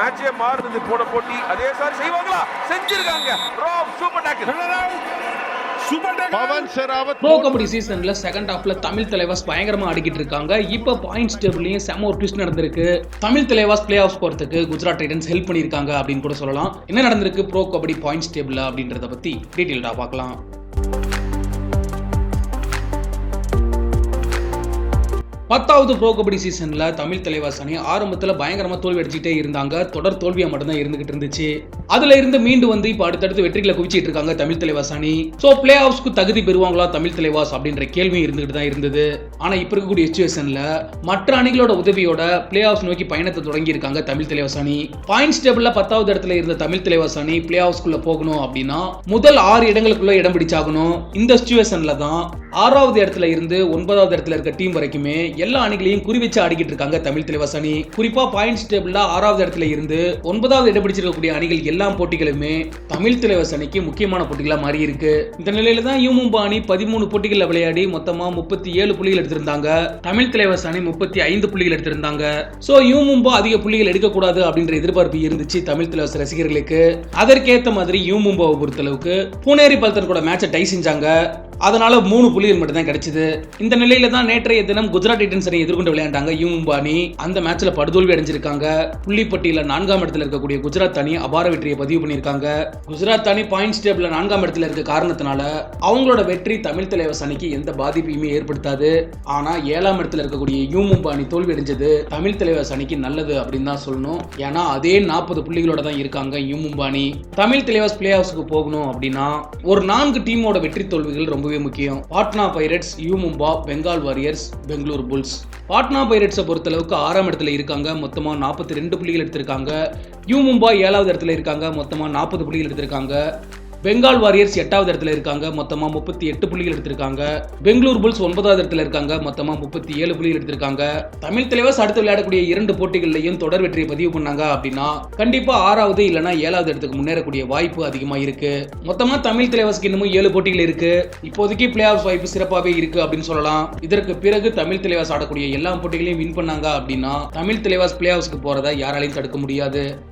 மேட்சே மாறுது போன போட்டி. அதே சார் செய்வாங்களா? செஞ்சிருக்காங்க. ராப் சூப்பர் டேக்கிள் ப்ரோ கபடி சீசன்ல செகண்ட் ஹாஃப்ல தமிழ் தலைவாஸ் பயங்கரமா ஆடிக்கிட்டு இருக்காங்க. இப்போ பாயிண்ட்ஸ் டேபிள்லயும் செம ஒரு ட்விஸ்ட் நடந்திருக்கு. தமிழ் தலைவாஸ் பிளே ஆஃப் போறதுக்கு குஜராத் டைட்டன்ஸ் ஹெல்ப் பண்ணியிருக்காங்க அப்படின்னு கூட சொல்லலாம். என்ன நடந்திருக்கு? ப்ரோ கபடி பாயிண்ட்ஸ் டேபிள் அப்படின்றத பத்தி டீட்டெயில்டா பார்க்கலாம். பத்தாவது ப்ரோ கபடி சீசனில் தமிழ் தலைவாஸ் அணி ஆரம்பத்தில் பயங்கரமாக தோல்வி அடிச்சுட்டே இருந்தாங்க. தொடர் தோல்வியாக மட்டும்தான் இருந்துகிட்டு இருந்துச்சு. அதுல இருந்து மீண்டு வந்து இப்போ அடுத்தடுத்து வெற்றிகளை குவிச்சிட்டு இருக்காங்க தமிழ் தலைவாஸ் அணி ஸோ பிளே ஆஃப்ஸ்க்கு தகுதி பெறுவாங்களா தமிழ் தலைவாஸ் அப்படின்ற கேள்வி இருந்துகிட்டு தான் இருந்தது. ஆனால் இப்போ இருக்கக்கூடிய சுச்சுவேஷனில் மற்ற அணிகளோட உதவியோட பிளே ஆஃப்ஸ் நோக்கி பயணத்தை தொடங்கி இருக்காங்க தமிழ் தலைவாஸ் அணி பாயிண்ட்ஸ் டேபிளில் பத்தாவது இடத்துல இருந்த தமிழ் தலைவாஸ் அணி பிளே ஆஃப்ஸ்குள்ள போகணும் அப்படின்னா முதல் ஆறு இடங்களுக்குள்ள இடம் பிடிச்சாகணும். இந்த சுச்சுவேஷனில் தான் ஆறாவது இடத்துல இருந்து ஒன்பதாவது இடத்துல இருக்க டீம் வரைக்குமே எல்லா அணிகளையும் குறிவச்சு ஆடிக்கிட்டு இருக்காங்க தமிழ் தலைவாஸ் அணி குறிப்பா பாயிண்ட்ஸ் டேபிள்ல ஆறாவது இடத்துல இருந்து ஒன்பதாவது இடம் பிடிச்சிருக்கக்கூடிய அணிகள் எல்லா போட்டிகளுமே தமிழ் தலைவாஸ் அணிக்கு முக்கியமான போட்டிகளா மாறி இருக்கு. இந்த நிலையில தான் யூமும்பா அணி பதிமூணு போட்டிகளில் விளையாடி மொத்தமா முப்பத்தி ஏழு புள்ளிகள் எடுத்திருந்தாங்க. தமிழ் தலைவாஸ் அணி முப்பத்தி ஐந்து புள்ளிகள் எடுத்திருந்தாங்க. சோ யூமும்பா அதிக புள்ளிகள் எடுக்கக்கூடாது அப்படின்ற எதிர்பார்ப்பு இருந்துச்சு தமிழ் தலைவாஸ் ரசிகர்களுக்கு. அதற்கேற்ற மாதிரி யூமும்பாவை பொறுத்தளவுக்கு பூனேரி பல்தன் கூட மேட்சை டை செஞ்சாங்க. அதனால மூணு புள்ளிகள் மட்டும் தான் கிடைச்சது. இந்த நிலையில தான் நேற்றைய தினம் குஜராத் டைட்டன்ஸ் அணி எதிர்கொண்டு விளையாண்டாங்க. யூமும்பா அணி அந்த மேட்ச்ல படுதோல்வி அடைஞ்சிருக்காங்க. புள்ளிப்பட்டியில நான்காம் இடத்துல இருக்கக்கூடிய குஜராத் அணி அபார வெற்றியை பதிவு பண்ணியிருக்காங்க. குஜராத் அணி பாயிண்ட்ஸ் டேபிள்ல நான்காம் இடத்துல இருக்க காரணத்தினால அவங்களோட வெற்றி தமிழ் தலைவர் அணிக்கு எந்த பாதிப்பையுமே ஏற்படுத்தாது. ஆனா ஏழாம் இடத்துல இருக்கக்கூடிய யூமும்பா அணி தோல்வி அடைஞ்சது தமிழ் தலைவர் அணிக்கு நல்லது அப்படின்னு தான் சொல்லணும். ஏன்னா அதே நாற்பது புள்ளிகளோட தான் இருக்காங்க யூமும்பா அணி தமிழ் தலைவர் பிளே ஆஃப்ஸ்க்கு போகணும் அப்படின்னா ஒரு நான்கு டீமோட வெற்றி தோல்விகள் ரொம்ப ரொம்பவே முக்கியம். Patna Pirates U Mumba Bengal Warriors Bengaluru Bulls. Patna பைரட்ஸை பொறுத்தளவுக்கு ஆறாம் இடத்துல இருக்காங்க. மொத்தமாக நாற்பத்தி ரெண்டு புள்ளிகள் எடுத்திருக்காங்க. யூ மும்பா ஏழாவது இடத்துல இருக்காங்க. மொத்தமாக நாற்பது புள்ளிகள் எடுத்திருக்காங்க. பெங்கால் வாரியர்ஸ் எட்டாவது இடத்துல இருக்காங்க மொத்தமாக முப்பத்தி எட்டு புள்ளிகள் எடுத்திருக்காங்க. பெங்களூர் புல்ஸ் ஒன்பதாவது இடத்துல இருக்காங்க மொத்தமாக முப்பத்தி ஏழு புள்ளிகள் எடுத்திருக்காங்க. தமிழ் தலைவர்ஸ் அடுத்து விளையாடக்கூடிய இரண்டு போட்டிகள்லையும் தொடர் வெற்றியை பதிவு பண்ணாங்க அப்படின்னா கண்டிப்பாக ஆறாவது இல்லைன்னா ஏழாவது இடத்துக்கு முன்னேறக்கூடிய வாய்ப்பு அதிகமாக இருக்கு. மொத்தமாக தமிழ் தலைவர்ஸ்க்கு இன்னமும் ஏழு போட்டிகள் இருக்கு. இப்போதைக்கு பிளே ஆஃப் வாய்ப்பு சிறப்பாகவே இருக்கு அப்படின்னு சொல்லலாம். இதற்கு பிறகு தமிழ் தலைவாஸ் ஆடக்கூடிய எல்லா போட்டிகளையும் வின் பண்ணாங்க அப்படின்னா தமிழ் தலைவாஸ் பிளே ஆஃப்ஸ்க்கு போறதை யாராலையும் தடுக்க முடியாது.